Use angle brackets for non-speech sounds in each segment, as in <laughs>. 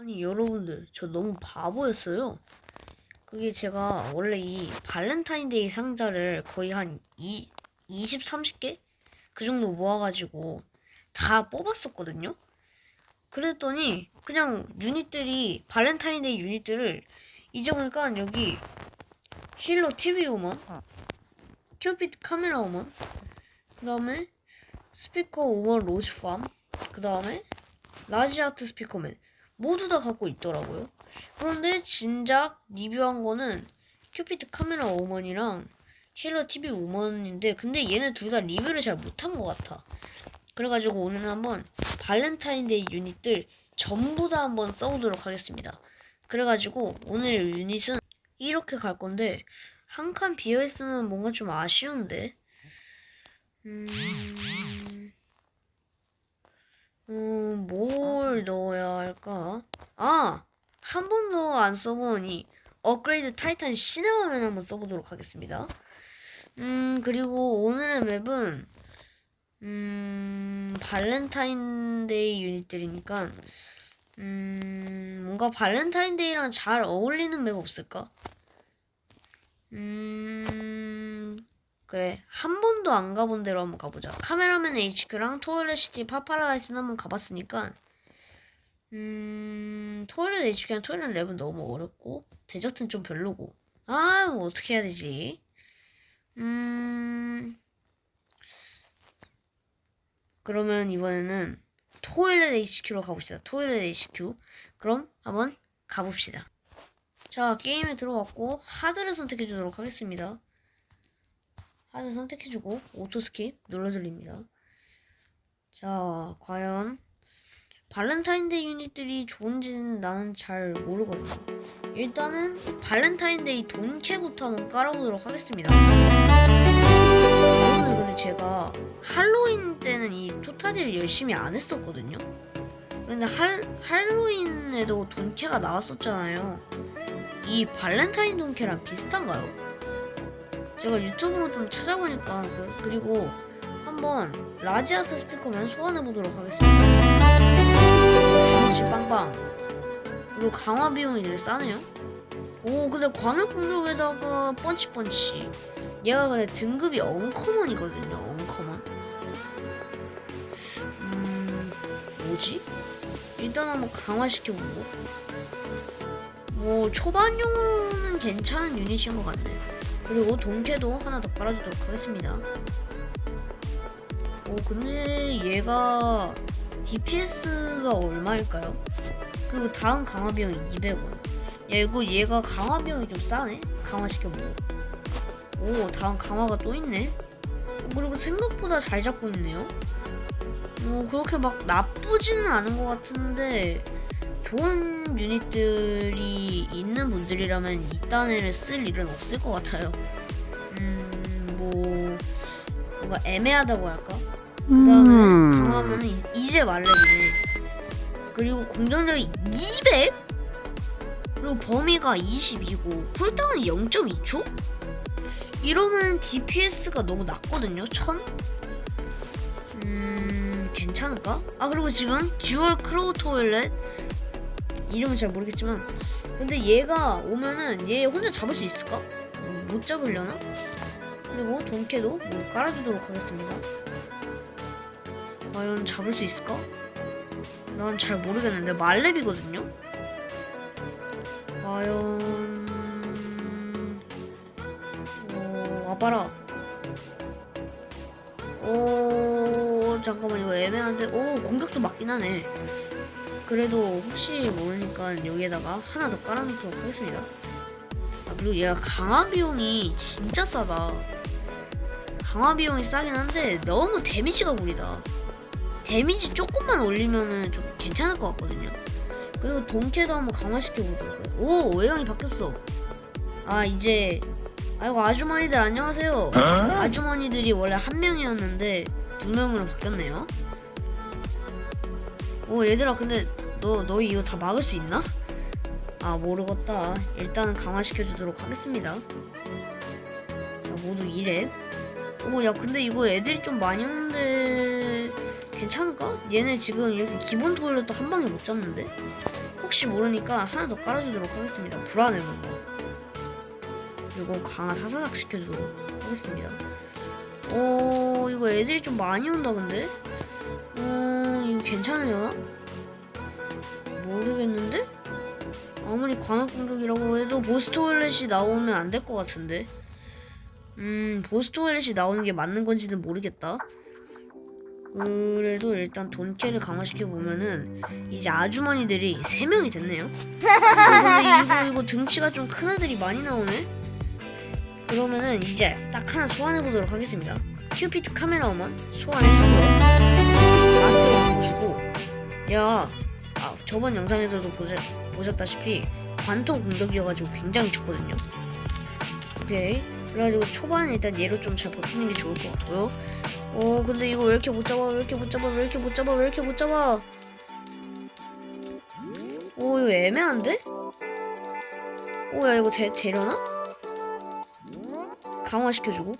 아니 여러분들 저 너무 바보였어요. 그게 제가 원래 이 발렌타인데이 상자를 거의 한 2, 20, 30개 그 정도 모아가지고 다 뽑았었거든요. 그랬더니 그냥 유닛들이 발렌타인데이 유닛들을 이제 보니까 여기 힐러 TV 우먼, 큐피드 카메라 우먼, 그 다음에 스피커 우먼 로즈팜, 그 다음에 라지 아트 스피커맨 모두 다 갖고 있더라고요. 그런데 진작 리뷰한 거는 큐피드 카메라 우먼이랑 힐러 TV 우먼인데 근데 얘네 둘 다 리뷰를 잘 못한 것 같아. 그래가지고 오늘은 한번 발렌타인데이 유닛들 전부 다 한번 써보도록 하겠습니다. 그래가지고 오늘 유닛은 이렇게 갈 건데 한 칸 비어 있으면 뭔가 좀 아쉬운데. 음, 음, 뭘 넣어야 할까? 아, 한 번도 안이 업그레이드 타이탄 시네마맨 한번 써보도록 하겠습니다. 음, 그리고 오늘의 맵은 음, 발렌타인데이 유닛들이니까 음, 뭔가 발렌타인데이랑 잘 어울리는 맵 없을까? 음, 그래. 한 번도 안 가본 데로 한번 가보자. 카메라맨 HQ랑 토일렛 시티 파파라다이스는 한번 가봤으니까 음, 토일렛 HQ랑 토일렛 랩은 너무 어렵고 데저트는 좀 별로고 아, 뭐 어떻게 해야 되지? 음, 그러면 이번에는 토일렛 HQ로 가봅시다. 토일렛 HQ. 그럼 한번 가봅시다. 자, 게임에 들어갔고 하드를 선택해 주도록 하겠습니다. 하드 선택해 주고 오토 스킵 눌러 드립니다. 자, 과연 발렌타인데이 유닛들이 좋은지는 나는 잘 모르거든요. 일단은 발렌타인데이 돈캐부터 한번 깔아보도록 하겠습니다. 여러분들 근데 제가 할로윈 때는 이 토타디를 열심히 안 했었거든요. 그런데 할, 할로윈에도 돈캐가 나왔었잖아요. 이 발렌타인 돈캐랑 비슷한가요? 제가 유튜브로 좀 찾아보니까 그- 그리고 한번 라지아스 스피커맨 소환해 보도록 하겠습니다. 주먹질 빵빵. 그리고 강화 비용이 되게 싸네요. 오 근데 광역 공격에다가 펀치 펀치. 얘가 근데 등급이 언커먼이거든요. 언커먼. 음 뭐지? 일단 한번 강화시켜보고. 뭐 초반용으로는 괜찮은 유닛인 것 같네. 그리고 동캐도 하나 더 깔아주도록 하겠습니다. 오 근데 얘가 DPS가 얼마일까요? 그리고 다음 강화 비용이 200원. 야 이거 얘가 강화 비용이 좀 싸네. 강화시켜보고. 오 다음 강화가 또 있네. 어, 그리고 생각보다 잘 잡고 있네요. 뭐 그렇게 막 나쁘지는 않은 것 같은데 좋은 유닛들이 있는 분들이라면 이딴 애를 쓸 일은 없을 것 같아요. 음, 뭐, 뭔가 애매하다고 할까? 그 다음에 강하면 은 이제 말렙이네. 그리고 공격력이 200? 그리고 범위가 22고, 쿨다운이 0.2초? 이러면 DPS가 너무 낮거든요, 1000? 음, 괜찮을까? 아, 그리고 지금 듀얼 크로우 토일렛 이름은 잘 모르겠지만 근데 얘가 오면은 얘 혼자 잡을 수 있을까? 음, 못 잡으려나? 그리고 돈캐도 뭐 깔아주도록 하겠습니다 과연 잡을 수 있을까? 난 잘 모르겠는데 말렙이거든요? 과연 어... 와봐라 오 잠깐만 이거 애매한데 오 공격도 맞긴 하네 그래도 혹시 모르니까 여기에다가 하나 더 깔아놓도록 하겠습니다. 아, 그리고 얘가 강화 비용이 진짜 싸다. 강화 비용이 싸긴 한데 너무 데미지가 구리다. 데미지 조금만 올리면은 좀 괜찮을 것 같거든요. 그리고 동캐도 한번 강화시켜 보도록 해요. 오 외형이 바뀌었어. 아 이제 아이고 아주머니들 안녕하세요. 아주머니들이 원래 한 명이었는데 두 명으로 바뀌었네요. 오 얘들아 근데 너 너희 이거 다 막을 수 있나? 아 모르겠다 일단은 강화시켜 주도록 하겠습니다 자 모두 2렙 오 야 근데 이거 애들이 좀 많이 오는데 괜찮을까? 얘네 지금 이렇게 기본 토일렛도 한 방에 못 잡는데? 혹시 모르니까 하나 더 깔아주도록 하겠습니다. 불안해 뭔가. 그리고 강화 사사삭 시켜주도록 하겠습니다. 어 이거 애들이 좀 많이 온다 근데. 어 이거 괜찮으려나? 모르겠는데? 아무리 광학 공격이라고 해도 보스 토일렛이 나오면 안 될 것 같은데. 음 보스 토일렛이 나오는 게 맞는 건지는 모르겠다. 그래도 일단 돈캐를 강화시켜 보면은 이제 아주머니들이 세 명이 됐네요. 어, 근데 이거 이거 등치가 좀 큰 애들이 많이 나오네. 그러면은 이제 딱 하나 소환해 보도록 하겠습니다. 큐피트 카메라만 소환해주고요. 마스터 바꿔주고 야 아, 저번 영상에서도 보셨, 보셨다시피 관통 공격이어가지고 굉장히 좋거든요. 오케이. 그래가지고 초반에 일단 얘로 좀 잘 버티는 게 좋을 것 같고요. 어 근데 이거 왜 이렇게 못 잡아 왜 이렇게 못 잡아 왜 이렇게 못 잡아 왜 이렇게 못 잡아 오 이거 애매한데? 오야 이거 되, 되려나? 강화시켜주고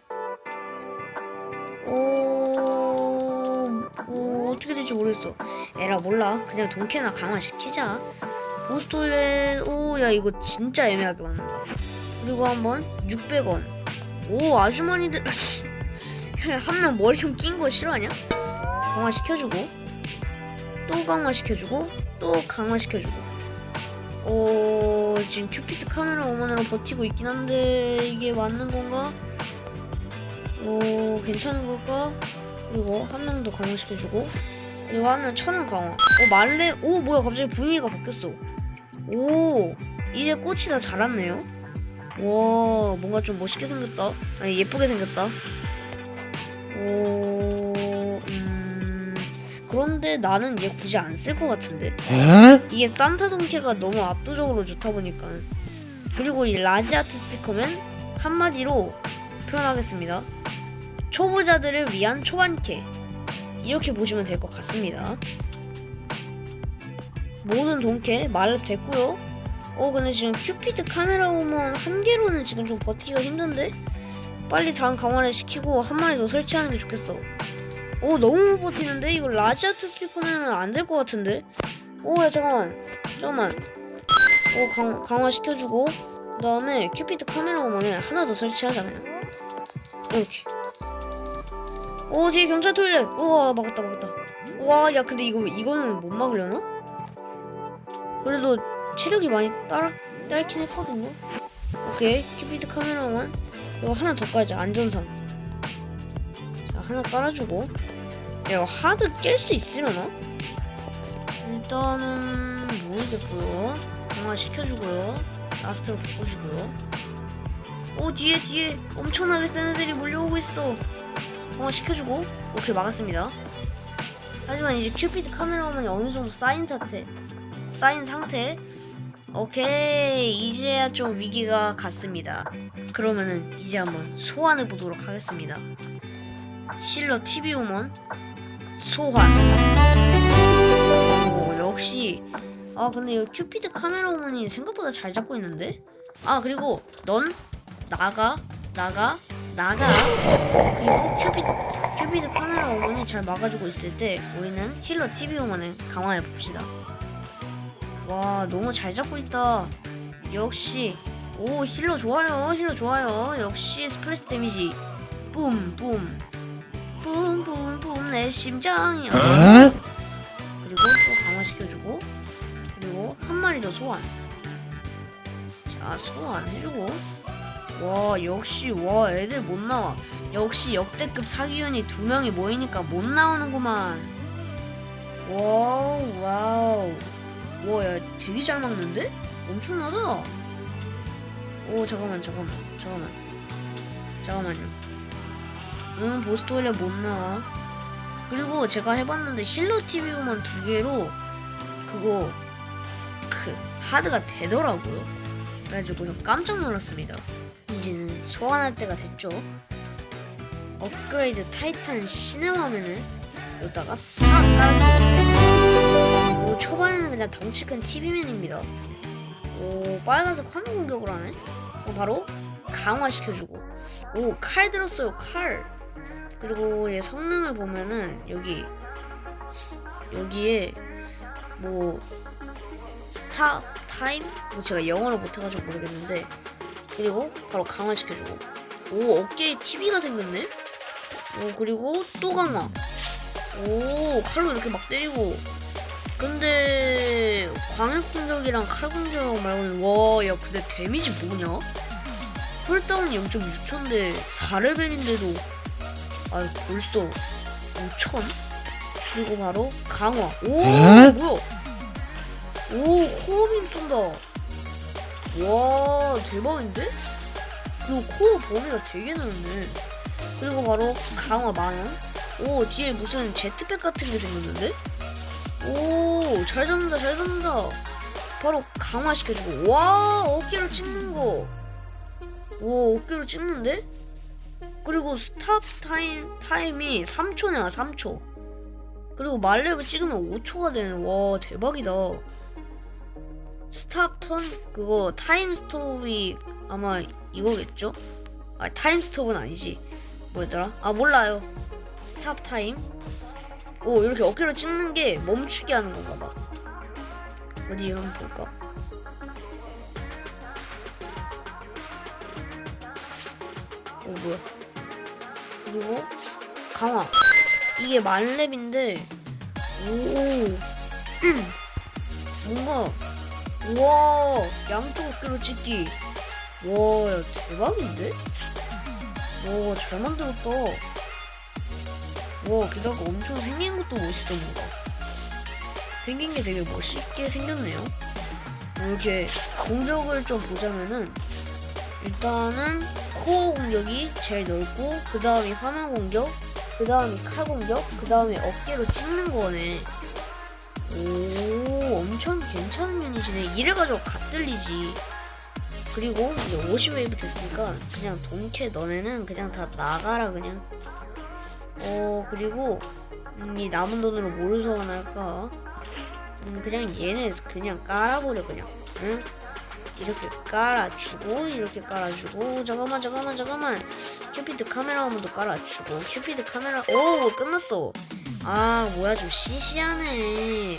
오, 오 어떻게 될지 모르겠어 에라 몰라. 그냥 동캐나 강화시키자. 보스톨렛 오야 이거 진짜 애매하게 맞는다 그리고 한번 600원. 오 아주머니들 <laughs> 한 명 머리 좀 낀 거 싫어하냐? 강화시켜주고 또 강화시켜주고 또 강화시켜주고. 어 지금 큐피트 카메라 오만으로 버티고 있긴 한데 이게 맞는 건가? 어 괜찮은 걸까? 그리고 한 명 더 강화시켜주고 한명 천원 강화 어 말레 오 뭐야 갑자기 분위기가 바뀌었어 오 이제 꽃이 다 자랐네요 와 뭔가 좀 멋있게 생겼다 아니 예쁘게 생겼다 오, 음, 그런데 나는 얘 굳이 안 쓸 것 같은데. 이게 산타 동캐가 너무 압도적으로 좋다 보니까. 그리고 이 라지아트 스피커맨 한마디로 표현하겠습니다. 초보자들을 위한 초반캐. 이렇게 보시면 될 것 같습니다. 모든 동캐 말렙 됐고요. 어 근데 지금 큐피드 카메라 오면 한 개로는 지금 좀 버티기가 힘든데 빨리 다음 강화를 시키고 한 마리 더 설치하는 게 좋겠어. 오 너무 못 버티는데 이거 라지아트 스피커는 안 될 것 같은데. 오야 잠깐만 잠깐만. 오 강, 강화 시켜주고 그 다음에 큐피드 카메라 오면은 하나 더 설치하자 그냥. 이렇게. 오 뒤에 경찰 토일렛. 우와 막았다 막았다. 와야 근데 이거 이거는 못 막으려나? 그래도 체력이 많이 따라 딸긴 했거든요. 오케이 큐피드 카메라만 이거 하나 더 깔자 안전선 자 하나 깔아주고 야, 이거 하드 깰 수 있으려나? 일단은 모르겠고요 강화 시켜주고요 라스트로 바꿔주고요 오 뒤에 뒤에 엄청나게 센 애들이 몰려오고 있어 강화 시켜주고. 오케이 막았습니다. 하지만 이제 큐피드 카메라만이 어느 정도 쌓인 상태 쌓인 상태. 오케이 이제야 좀 위기가 갔습니다. 그러면은 이제 한번 소환해 보도록 하겠습니다. 실러 TV 우먼 소환. 오 역시. 아 근데 이 큐피드 카메라 우먼이 생각보다 잘 잡고 있는데? 아 그리고 넌 나가 나가 나가. 그리고 큐피드 카메라 우먼이 잘 막아주고 있을 때 우리는 힐러 TV 우먼을 강화해 봅시다. 와 너무 잘 잡고 있다. 역시. 오 힐러 좋아요. 힐러 좋아요. 역시 스플래시 데미지. 뿜뿜. 뿜뿜뿜. 내 심장이. 그리고 또 강화시켜주고. 그리고 한 마리 더 소환. 자 소환 해주고 와 역시 와 애들 못 나와. 역시 역대급 사기윤이 두 명이 모이니까 못 나오는구만. 와우 와우. 와야 되게 잘 막는데? 엄청나다. 오 잠깐만 잠깐만 잠깐만. 잠깐만요. 음 보스 토일렛 못 나와. 그리고 제가 해봤는데 힐러 TV만 두 개로 그거 그 하드가 되더라고요 그래가지고 좀 깜짝 놀랐습니다. 이제는 소환할 때가 됐죠. 업그레이드 타이탄 화면을 여기다가 싹 깔아주고 오 초반에는 그냥 덩치 큰 TV맨입니다. 오 빨간색 화면 공격을 하네. 어, 바로 강화시켜주고. 오 칼 들었어요 칼. 그리고 얘 성능을 보면은 여기 스- 여기에 뭐 스탑 타임? 뭐 제가 영어를 못해가지고 모르겠는데. 그리고 바로 강화시켜주고. 오 어깨에 TV가 생겼네? 오 그리고 또 강화. 오 칼로 이렇게 막 때리고. 근데 광역 공격이랑 칼 공격 말고는 와야 근데 데미지 뭐냐? 쿨다운 0.6초인데 4레벨인데도. 아 벌써 5천? 그리고 바로 강화. 오 에? 뭐야 오 코어빔 쏜다. 와 대박인데? 그리고 코어 범위가 되게 넓네. 그리고 바로 강화 만원 오 뒤에 무슨 제트팩 같은 게 생겼는데? 오 잘 잡는다 잘 잡는다. 바로 강화시켜주고. 와 어깨로 찍는 거. 오, 어깨로 찍는데? 그리고 스탑 타임, 타임이 3초네요, 3초. 그리고 말렙을 찍으면 5초가 되는, 와, 대박이다. 스탑 턴, 그거 타임 스톱이 아마 이거겠죠? 아, 타임 스톱은 아니지. 뭐였더라? 아, 몰라요. 스탑 타임. 오, 이렇게 어깨로 찍는 게 멈추게 하는 건가 봐. 어디 한번 볼까? 오 뭐야 그리고 강화 이게 만렙인데 오 음. 뭔가 와 양쪽 어깨로 찍기. 와 야, 대박인데? 와 잘 만들었다. 와 게다가 엄청 생긴 것도 뭔가 생긴 게 되게 멋있게 생겼네요. 이렇게 공격을 좀 보자면은 일단은 코어 공격이 제일 넓고 그 다음이 화면 공격 그 다음이 칼 공격 그 다음에 어깨로 찍는 거네. 오 엄청 괜찮은 유닛이네. 이래가지고 갓들리지. 그리고 이제 50웨이브 됐으니까 그냥 돈캐 너네는 그냥 다 나가라 그냥. 어 그리고 음, 이 남은 돈으로 뭘 소환할까? 음 그냥 얘네 그냥 깔아버려 그냥. 응? 이렇게 깔아주고 이렇게 깔아주고. 잠깐만 잠깐만 잠깐만. 큐피드 카메라 한번 더 깔아주고. 큐피드 카메라. 오 끝났어. 아 뭐야 좀 시시하네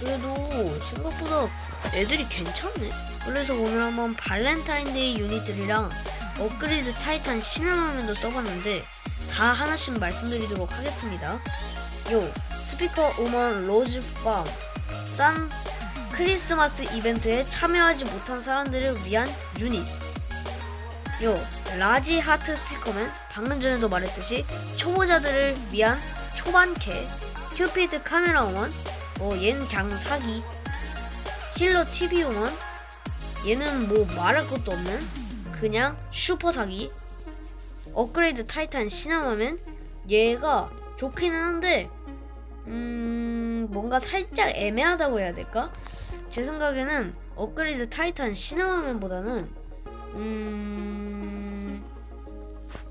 그래도 생각보다 애들이 괜찮네. 그래서 오늘 한번 발렌타인데이 유닛들이랑 업그레이드 타이탄 시나마면도 써봤는데 다 하나씩 말씀드리도록 하겠습니다. 요 스피커 우먼 로즈팜. 싼 크리스마스 이벤트에 참여하지 못한 사람들을 위한 유닛. 요 라지 하트 스피커맨. 방금 전에도 말했듯이 초보자들을 위한 초반캐. 큐피드 카메라 원 어, 얘는 그냥 사기. 힐러 TV 원 얘는 뭐 말할 것도 없는? 그냥 슈퍼 사기. 업그레이드 타이탄 시나마맨 얘가 좋기는 한데 음 뭔가 살짝 애매하다고 해야 될까? 제 생각에는 업그레이드 타이탄 시나마맨보다는 음...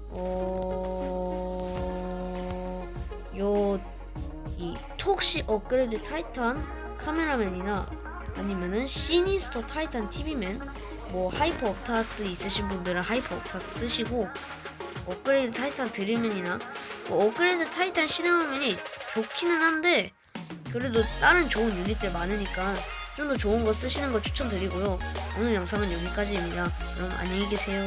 어... 요... 이 톡시 업그레이드 타이탄 카메라맨이나 아니면은 시니스터 타이탄 TV맨 뭐 하이퍼 옵타스 있으신 분들은 하이퍼 옵타스 쓰시고 업그레이드 타이탄 드릴맨이나 뭐 업그레이드 타이탄 시나마맨이 좋기는 한데 그래도 다른 좋은 유닛들 많으니까 좀 더 좋은 거 쓰시는 걸 추천드리고요. 오늘 영상은 여기까지입니다. 그럼 안녕히 계세요.